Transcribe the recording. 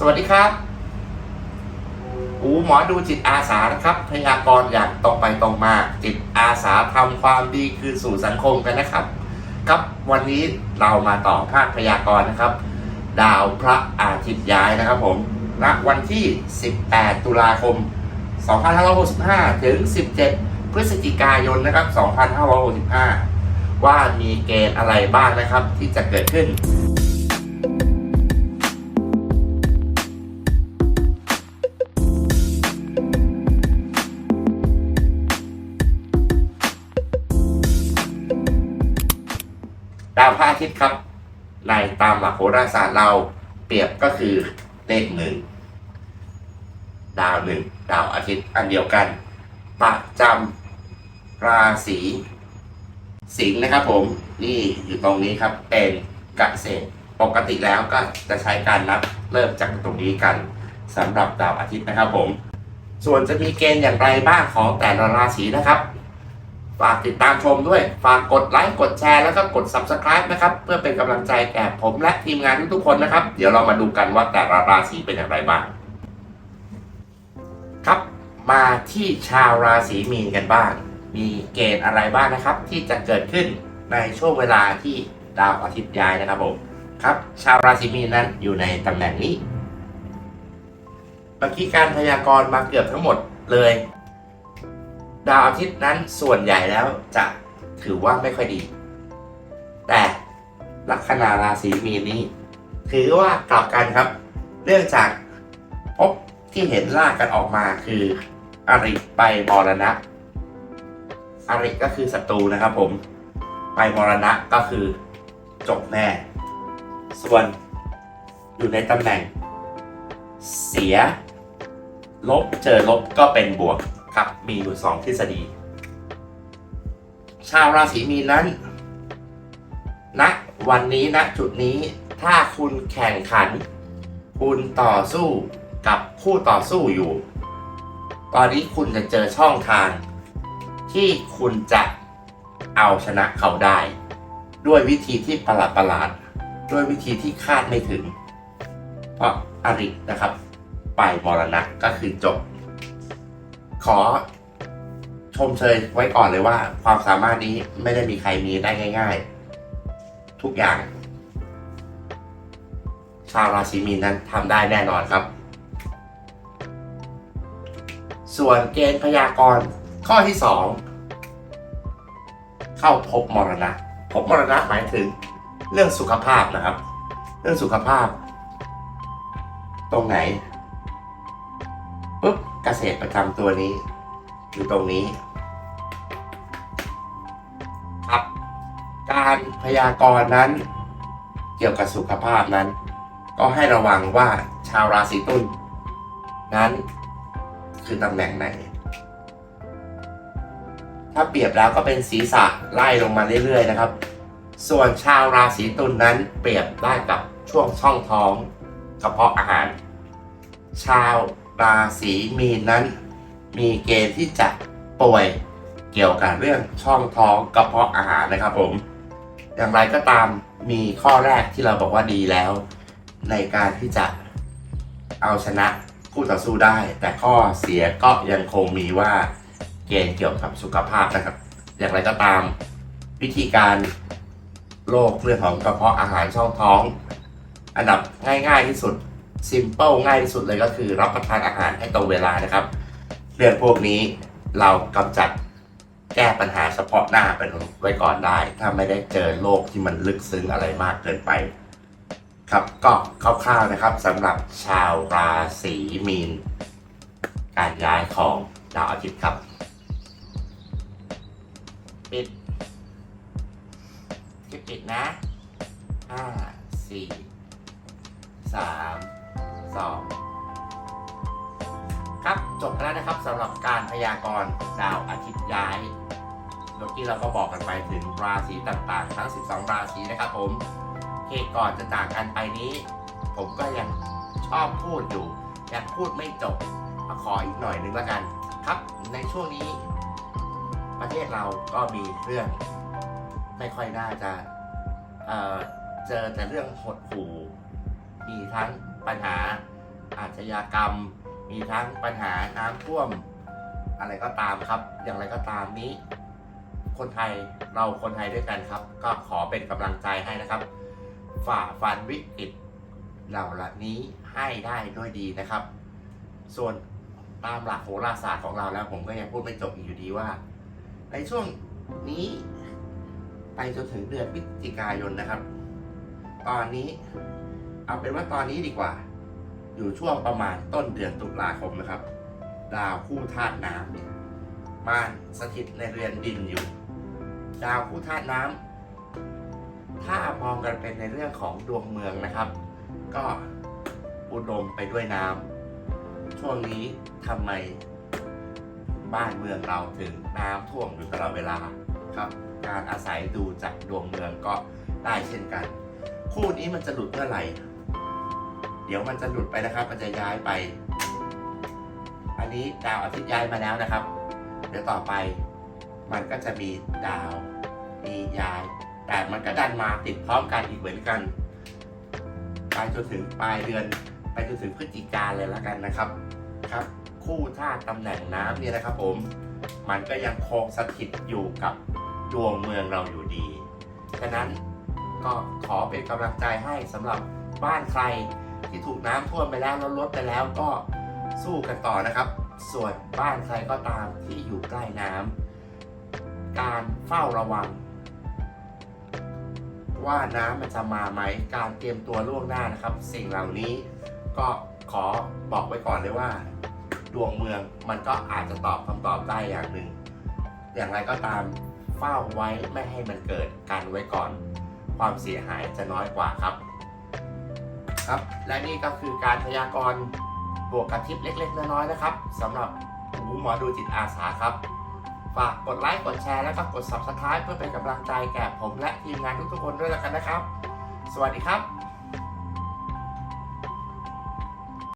สวัสดีครับอูหมอดูจิตอาสานะครับ พยากรณ์อย่างตรงไปตรงมา จิตอาสาทำความดีคืนสู่สังคมกันนะครับ ครับวันนี้เรามาต่อภาคพยากรณ์นะครับ ดาวพระอาทิตย์ย้ายนะครับผมณวันที่ 18 ตุลาคม 2565 ถึง 17 พฤศจิกายนนะครับ 2565 ว่ามีเกณฑ์อะไรบ้างนะครับที่จะเกิดขึ้น อาทิตย์ครับในตามหลักโหราศาสตร์เราเปรียบก็คือเลขหนึ่งดาวหนึ่งดาวอาทิตย์อันเดียวกัน ประจำราศีสิงห์นะครับผมนี่อยู่ตรงนี้ครับเป็นกเกษตรปกติแล้วก็จะใช้การนับเริ่มจากตรงนี้กันสำหรับดาวอาทิตย์นะครับผม ส่วนจะมีเกณฑ์อย่างไรบ้างของแต่ละราศีนะครับ ฝากติดตามชมด้วย ฝากกดไลค์ กดแชร์ แล้วก็กด Subscribe นะครับ เพื่อเป็นกำลังใจแก่ผมและทีมงานทุกๆคนนะครับ เดี๋ยวเรามาดูกันว่าแต่ละราศีเป็นอย่างไรบ้าง ครับมาที่ชาวราศีมีนกันบ้าง มีเกณฑ์อะไรบ้างนะครับ ที่จะเกิดขึ้นในช่วงเวลาที่ดาวอาทิตย์ย้ายนะครับผมครับ ชาวราศีมีนนั้นอยู่ในตำแหน่งนี้เมื่อกี้การพยากรณ์มาเกือบทั้งหมดเลย ดาวอาทิตย์นั้นส่วนใหญ่แล้วจะถือว่าไม่ค่อยดี แต่ลัคนาราศีมีนนี้ ถือว่ากลับกันครับเนื่องจากพบที่เห็นลากกันออกมาคืออริไปมรณะอริก็คือศัตรูนะครับผม ไปมรณะก็คือจบแน่ ส่วนอยู่ในตำแหน่ง เสีย ลบเจอลบก็เป็นบวก ครับ มีอยู่สองทฤษฎี ชาวราศีมีนนั้นณวันนี้ณจุดนี้ถ้าคุณแข่งขัน คุณต่อสู้กับคู่ต่อสู้อยู่ ตอนนี้คุณจะเจอช่องทาง ที่คุณจะเอาชนะเขาได้ ด้วยวิธีที่ประหลาดประหลาดด้วยวิธีที่คาดไม่ถึง เพราะอรินะครับ ไปมรณะก็คือจบ ขอชมเชยไว้ก่อนเลยว่า ความสามารถนี้ไม่ได้มีใครมีได้ง่าย ๆ ทุกอย่าง ชาวราศีมีนนั้นทำได้แน่นอนครับ ส่วนเกณฑ์พยากรณ์ข้อที่2เข้าพบมรณะ พบมรณะหมายถึงเรื่องสุขภาพนะครับ เรื่องสุขภาพ ตรงไหน เกษตรประจำตัวนี้ อยู่ตรงนี้ ครับ การพยากรณ์นั้น เกี่ยวกับสุขภาพนั้น ก็ให้ระวังว่าชาวราศีตุลนั้น คือตำแหน่งไหน ถ้าเปรียบแล้วก็เป็นศีรษะไล่ลงมาเรื่อยๆนะครับ ส่วนชาวราศีตุลนั้นเปรียบได้กับช่วงช่องท้องกระเพาะอาหาร ชาว ราศีมีนนั้น มีเกณฑ์ที่จะป่วยเกี่ยวกับเรื่องช่องท้องกระเพาะอาหารนะครับผม อย่างไรก็ตามมีข้อแรกที่เราบอกว่าดีแล้ว ในการที่จะเอาชนะคู่ต่อสู้ได้ แต่ข้อเสียก็ยังคงมีว่าเกณฑ์เกี่ยวกับสุขภาพนะครับ อย่างไรก็ตาม วิธีการโรคเรื่องของกระเพาะอาหารช่องท้อง อันดับง่าย ๆ ที่สุด simple ง่ายที่สุดเลยก็คือรับประทานอาหารให้ตรงเวลานะครับ เรื่องพวกนี้เรากำจัดแก้ปัญหาเฉพาะหน้าไปไว้ก่อนได้ ถ้าไม่ได้เจอโรคที่มันลึกซึ้งอะไรมากเกินไป ครับก็คร่าวๆนะครับสำหรับชาวราศีมีน การย้ายของดาวอาทิตย์ครับปิดคลิปปิดนะห้าสี่สาม สองครับจบแล้วนะครับสำหรับการพยากรณ์ดาวอาทิตย์ย้ายเมื่อกี้เราก็บอกกันไปถึงราศีต่างๆ ทั้ง 12 ราศีนะครับผมเหตุก่อนจะจากกันไปนี้ ผมก็ยังชอบพูดอยู่ยังพูดไม่จบมาขออีกหน่อยนึงแล้วกัน ครับในช่วงนี้ ประเทศเราก็มีเรื่อง ไม่ค่อยน่าจะเเจอแต่เรื่องหดหู่มีทั้ง ปัญหาอาชญากรรม มีทั้งปัญหาน้ำท่วม อะไรก็ตามครับ อย่างไรก็ตามนี้ คนไทยเราคนไทยด้วยกันครับ ก็ขอเป็นกำลังใจให้นะครับ ฝ่าฟันวิกฤตเหล่านี้ให้ได้ด้วยดีนะครับ ส่วนตามหลักโหราศาสตร์ของเราแล้วผมก็ยังพูดไม่จบอีกอยู่ดีว่า ในช่วงนี้ไปจนถึงเดือนพฤศจิกายนนะครับ ตอนนี้ เอาเป็นว่าตอนนี้ดีกว่า อยู่ช่วงประมาณต้นเดือนตุลาคมนะครับ ดาวคู่ธาตุน้ำเนี่ยมาสถิตในเรือนดินอยู่ ดาวคู่ธาตุน้ำถ้ามองกันเป็นในเรื่องของดวงเมืองนะครับ ก็อุดมไปด้วยน้ำช่วงนี้ทำไมบ้านเมืองเราถึงน้ำท่วมอยู่ตลอดเวลาครับ การอาศัยดูจากดวงเมืองก็ได้เช่นกัน คู่นี้มันจะหลุดเมื่อไหร่ เดี๋ยวมันจะหลุดไปนะครับ มันจะย้ายไป อันนี้ดาวอาทิตย์ย้ายมาแล้วนะครับ เดี๋ยวต่อไป มันก็จะมีดาว มีย้าย แต่มันก็ดันมาติดพร้อมกันอีกเหมือนกัน ไปจนถึงปลายเดือน ไปจนถึงพฤศจิกาเลยแล้วกันนะครับ ครับ คู่ธาตุตำแหน่งน้ำเนี่ยนะครับ ผม มันก็ยังคงสถิตอยู่กับดวงเมืองเราอยู่ดี ฉะนั้นก็ขอเป็นกำลังใจให้สำหรับบ้านใคร ที่ถูกน้ำท่วมไปแล้วแล้วลดไปแล้วก็สู้กันต่อนะครับ ส่วนบ้านใครก็ตามที่อยู่ใกล้น้ำการเฝ้าระวัง ว่าน้ำมันจะมาไหมการเตรียมตัวล่วงหน้านะครับ สิ่งเหล่านี้ก็ขอบอกไว้ก่อนเลยว่า ดวงเมืองมันก็อาจจะตอบคำตอบได้อย่างหนึ่ง อย่างไรก็ตามเฝ้าไว้ไม่ให้มันเกิดการไว้ก่อน ความเสียหายจะน้อยกว่าครับ ครับ และนี่ก็คือการพยากรณ์บวกกับทิปเล็ก ๆ น้อยๆนะครับสำหรับหมูหมอดูจิตอาสาครับ ฝากกดไลค์กดแชร์แล้วก็กด subscribe เพื่อเป็นกำลังใจแก่ผมและทีมงานทุกๆคนด้วยแล้วกันนะครับ สวัสดีครับ